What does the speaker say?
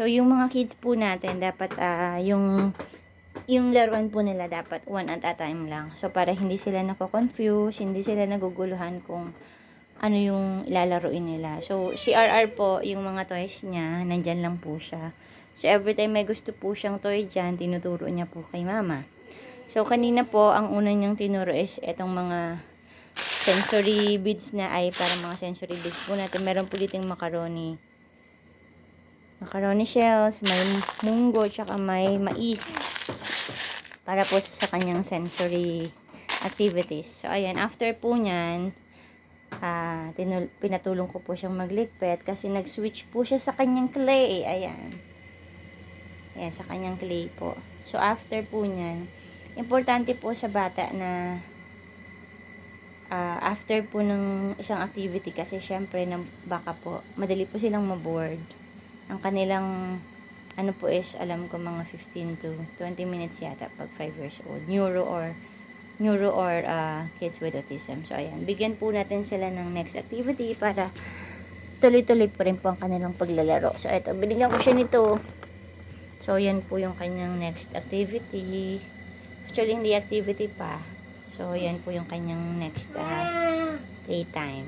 So, yung mga kids po natin, dapat ah, yung yung laruan po nila dapat one at a time lang. So, para hindi sila nako-confuse, hindi sila naguguluhan kung ano yung ilalaruin nila. So, si RR po, yung mga toys niya, nandyan lang po siya. So, every time may gusto po siyang toy dyan, tinuturo niya po kay mama. So, kanina po, ang una niyang tinuro is etong mga sensory beads na ay para mga sensory beads po natin. Meron po dito yung macaroni. Macaroni shells, may munggo, tsaka may mais. Para po sa kanyang sensory activities. So, ayan, after po niyan, ah, tinul- pinatulong ko po siyang magligpit kasi nag-switch po siya sa kanyang clay. Ayan. Ayan, sa kanyang clay po. So, after po niyan, importante po sa bata na ah, after po ng isang activity kasi syempre na baka po madali po silang maboard ang kanilang ano po is alam ko mga 15 to 20 minutes yata pag 5 years old. Neuro or neuro or ah, kids with autism. So ayan. Bigyan po natin sila ng next activity para tuloy-tuloy pa rin po ang kanilang paglalaro. So eto binigyan ko siya nito. So yan po yung kanyang next activity. Actually hindi activity pa. So, yan po yung kanyang next uh, playtime.